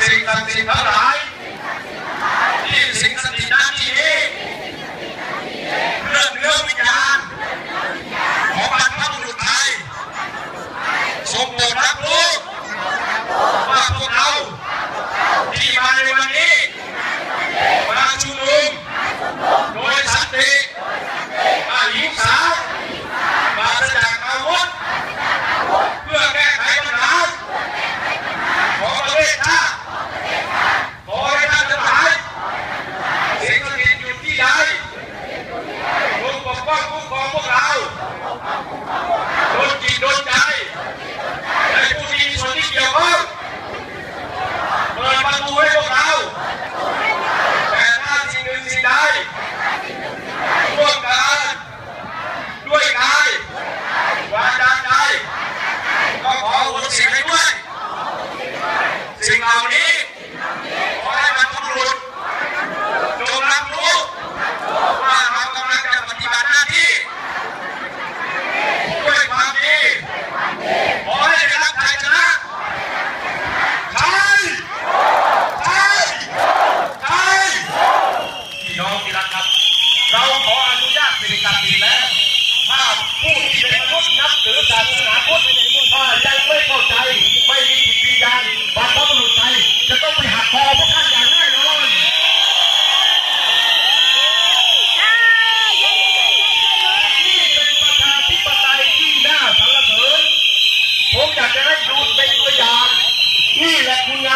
తెలియదు తెలియదు Oh, let's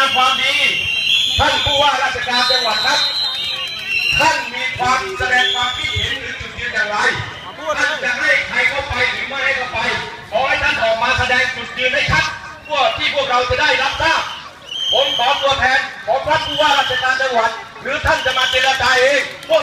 ามความดี ท่านผู้ว่าราชการจังหวัดครับ ท่านมีความแสดงความคิดเห็นหรือจุดยืนอย่างไรท่านจะให้ใครเข้าไปหรือไม่ให้เข้าไป ขอให้ท่านออกมาแสดงจุดยืนให้ชัดเพื่อที่พวกเราจะได้รับทราบผมขอตัวแทนของท่านผู้ว่าราชการจังหวัด หรือท่านจะมาเจรจาเอง